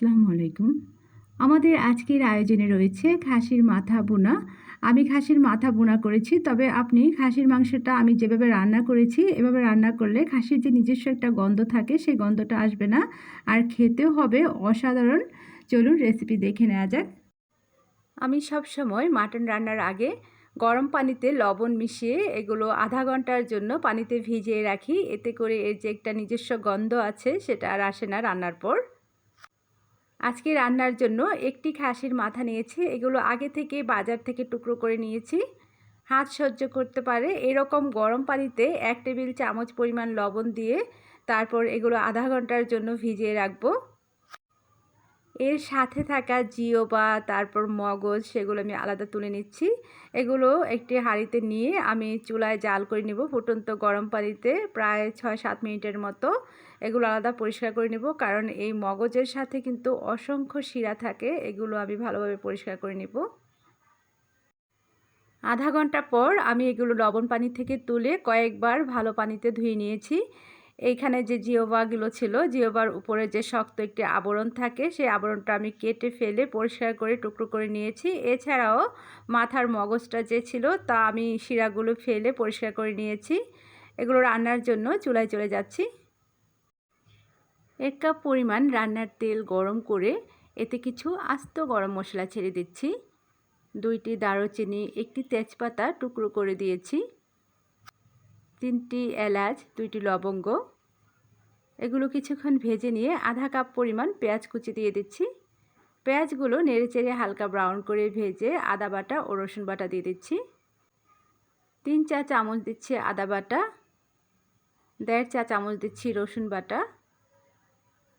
আসসালামু আলাইকুম। আমাদের আজকের আয়োজনে রয়েছে খাসির মাথা বোনা আমি খাসির মাথা বোনা করেছি, তবে আপনি খাসির মাংসটা আমি যেভাবে রান্না করেছি, এভাবে রান্না করলে খাসির যে নিজস্ব একটা গন্ধ থাকে, সেই গন্ধটা আসবে না। আর খেতেও হবে অসাধারণ। চলুন রেসিপি দেখে নেওয়া যাক। আমি সব সময় মাটন রান্নার আগে গরম পানিতে লবণ মিশিয়ে এগুলো আধা ঘণ্টার জন্য পানিতে ভিজিয়ে রাখি। এতে করে এর যে একটা নিজস্ব গন্ধ আছে, সেটা আর আসে না রান্নার পর। আজকে রান্নার জন্য একটি খাসির মাথা নিয়েছি। এগুলো আগে থেকে বাজার থেকে টুকরো করে নিয়েছি। হাত সহ্য করতে পারে এরকম গরম পানিতে এক টেবিল চামচ পরিমাণ লবণ দিয়ে তারপর এগুলো আধা ঘণ্টার জন্য ভিজিয়ে রাখব। এর সাথে থাকা জিও বা তারপর মগজ, সেগুলো আমি আলাদা তুলে নিচ্ছি। এগুলো একটি হাঁড়িতে নিয়ে আমি চুলায় জাল করে নেব ফুটন্ত গরম পানিতে প্রায় ছয় সাত মিনিটের মতো। এগুলো আলাদা পরিষ্কার করে নেব কারণ এই মগজের সাথে কিন্তু অসংখ্য শিরা থাকে, এগুলো আমি ভালোভাবে পরিষ্কার করে নেব। আধা ঘণ্টা পর আমি এগুলো লবণ পানি থেকে তুলে কয়েকবার ভালো পানিতে ধুয়ে নিয়েছি। এইখানে যে জিওবাগুলো ছিল, জিওবার উপরে যে শক্ত একটি আবরণ থাকে, সেই আবরণটা আমি কেটে ফেলে পরিষ্কার করে টুকরো করে নিয়েছি। এছাড়াও মাথার মগজটা যে ছিল, তা আমি শিরাগুলো ফেলে পরিষ্কার করে নিয়েছি। এগুলো রান্নার জন্য চুলায় চলে যাচ্ছি। এক কাপ পরিমাণ রান্নার তেল গরম করে এতে কিছু আস্ত গরম মশলা ছেড়ে দিচ্ছি। দুইটি দারুচিনি, একটি তেজপাতা টুকরো করে দিয়েছি। তিনটি এলাচ, দুইটি লবঙ্গ। এগুলো কিছুক্ষণ ভেজে নিয়ে আধা কাপ পরিমাণ পেঁয়াজ কুচি দিয়ে দিচ্ছি। পেঁয়াজগুলো নেড়ে চেড়ে হালকা ব্রাউন করে ভেজে আদা বাটা ও রসুন বাটা দিয়ে দিচ্ছি। তিন চা চামচ দিচ্ছি আদা বাটা, দেড় চা চামচ দিচ্ছি রসুন বাটা।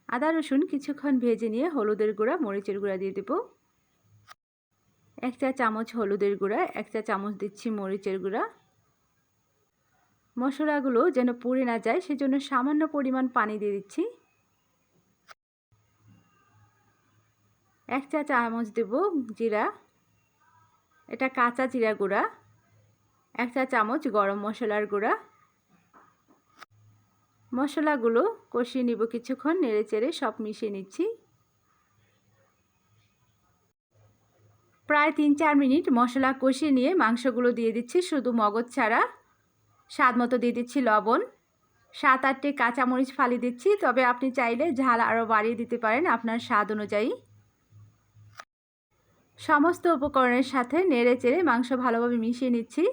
আদা রসুন কিছুক্ষণ ভেজে নিয়ে হলুদের গুঁড়া, মরিচের গুঁড়া দিয়ে দেব। এক চা চামচ হলুদের গুঁড়া, এক চা চামচ দিচ্ছি মরিচের গুঁড়া। মশলাগুলো যেন পুড়ে না যায়, সেজন্য সামান্য পরিমাণ পানি দিয়ে দিচ্ছি। এক চা চামচ দেব জিরা, এটা কাঁচা জিরা গুঁড়া, এক চা চামচ গরম মশলার গুঁড়া। মশলাগুলো কষিয়ে নিব কিছুক্ষণ, নেড়ে চেড়ে সব মিশিয়ে নিচ্ছি। প্রায় তিন চার মিনিট মশলা কষিয়ে নিয়ে মাংসগুলো দিয়ে দিচ্ছি, শুধু মগজ ছাড়া। স্বাদ মতো দিয়ে দিচ্ছি লবণ। সাত আটটি কাঁচামরিচ ফালি দিচ্ছি, তবে আপনি চাইলে ঝাল আরও বাড়িয়ে দিতে পারেন আপনার স্বাদ অনুযায়ী। সমস্ত উপকরণের সাথে নেড়ে চেড়ে মাংস ভালোভাবে মিশিয়ে নিচ্ছি।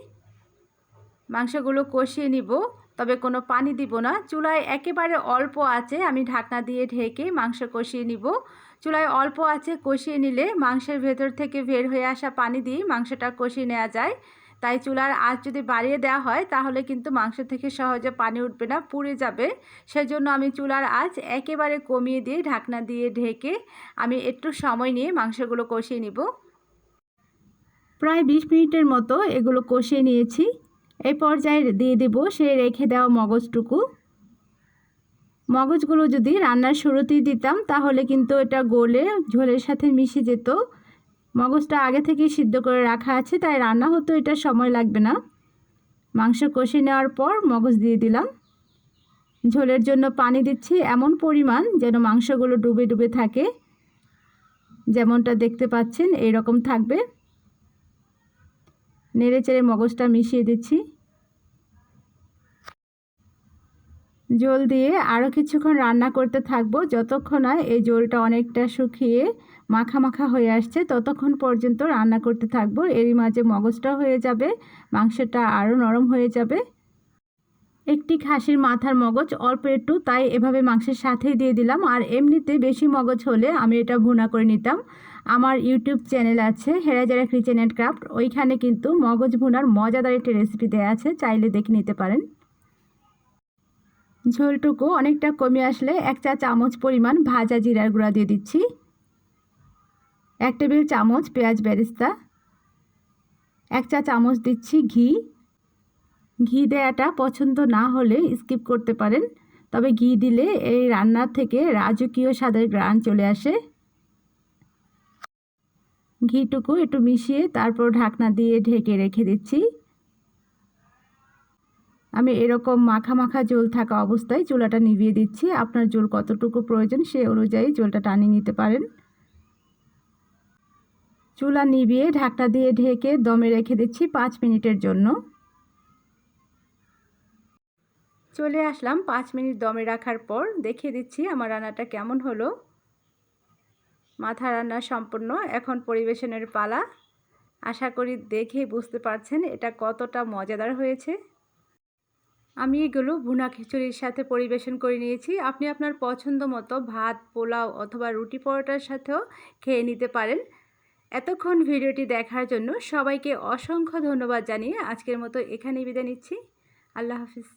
মাংসগুলো কষিয়ে নিব, তবে কোনো পানি দিব না। চুলায় একেবারে অল্প আছে, আমি ঢাকনা দিয়ে ঢেকে মাংস কষিয়ে নিব। চুলায় অল্প আছে, কষিয়ে নিলে মাংসের ভেতর থেকে বের হয়ে আসা পানি দিয়ে মাংসটা কষিয়ে নেওয়া যায়। তাই চুলার আঁচ যদি বাড়িয়ে দেওয়া হয়, তাহলে কিন্তু মাংস থেকে সহজে পানি উঠবে না, পুড়ে যাবে। সেজন্য আমি চুলার আঁচ একেবারে কমিয়ে দিয়ে ঢাকনা দিয়ে ঢেকে আমি একটু সময় নিয়ে মাংসগুলো কষিয়ে নিব। প্রায় বিশ মিনিটের মতো এগুলো কষিয়ে নিয়েছি। এই পর্যায়ে দিয়ে দেব সে রেখে দেওয়া মগজটুকু। মগজগুলো যদি রান্নার শুরুতেই দিতাম, তাহলে কিন্তু এটা গলে ঝোলের সাথে মিশে যেত। মগজটা আগে থেকেই সিদ্ধ করে রাখা আছে, তাই রান্না হতো এটা সময় লাগবে না। মাংস কষে নেওয়ার পর মগজ দিয়ে দিলাম। ঝোলের জন্য পানি দিচ্ছি এমন পরিমাণ যেন মাংসগুলো ডুবে ডুবে থাকে। যেমনটা দেখতে পাচ্ছেন এই রকম থাকবে। নেড়ে চেড়ে মগজটা মিশিয়ে দিচ্ছি। জল দিয়ে আরও কিছুক্ষণ রান্না করতে থাকব, যতক্ষণ হয় এই জলটা অনেকটা শুকিয়ে মাখা মাখা হয়ে আসছে। ততক্ষণ পর্যন্ত রান্না করতে থাকব। এরই মাঝে মগজটা হয়ে যাবে, মাংসটা আরও নরম হয়ে যাবে। একটি খাসির মাথার মগজ অল্প একটু, তাই এভাবে মাংসের সাথেই দিয়ে দিলাম। আর এমনিতে বেশি মগজ হলে আমি এটা ভুনা করে নিতাম। আমার ইউটিউব চ্যানেল আছে, হেরাজারা কিচেন অ্যান্ড ক্রাফট। ওইখানে কিন্তু মগজ ভুনার মজাদার একটি রেসিপি দেওয়া আছে, চাইলে দেখে নিতে পারেন। ঝোলটুকু অনেকটা কমে আসলে এক চা চামচ পরিমাণ ভাজা জিরার গুঁড়া দিয়ে দিচ্ছি। এক টেবিল চামচ পেঁয়াজ বেরেস্তা, এক চা চামচ দিচ্ছি ঘি। ঘি দেয়াটা পছন্দ না হলে স্কিপ করতে পারেন, তবে ঘি দিলে এই রান্নার থেকে রাজকীয় স্বাদের গ্রান চলে আসে। ঘিটুকু একটু মিশিয়ে তারপর ঢাকনা দিয়ে ঢেকে রেখে দিচ্ছি। আমি এরকম মাখা মাখা জল থাকা অবস্থায় চুলাটা নিভিয়ে দিচ্ছি। আপনার জল কতটুকু প্রয়োজন সে অনুযায়ী জলটা টানিয়ে নিতে পারেন। চুলা নিভিয়ে ঢাকটা দিয়ে ঢেকে দমে রেখে দিচ্ছি পাঁচ মিনিটের জন্য। চলে আসলাম পাঁচ মিনিট দমে রাখার পর দেখিয়ে দিচ্ছি আমার রান্নাটা কেমন হলো। মাথা রান্না সম্পূর্ণ, এখন পরিবেশনের পালা। আশা করি দেখে বুঝতে পারছেন এটা কতটা মজাদার হয়েছে। আমি এগুলো ভুনা খিচুড়ির সাথে পরিবেশন করে নিয়েছি। আপনি আপনার পছন্দ মতো ভাত, পোলাও অথবা রুটি পরোটার সাথেও খেয়ে নিতে পারেন। এতক্ষণ ভিডিওটি দেখার জন্য সবাইকে অসংখ্য ধন্যবাদ জানিয়ে আজকের মতো এখানেই বিদায় নিচ্ছি। আল্লাহ হাফিজ।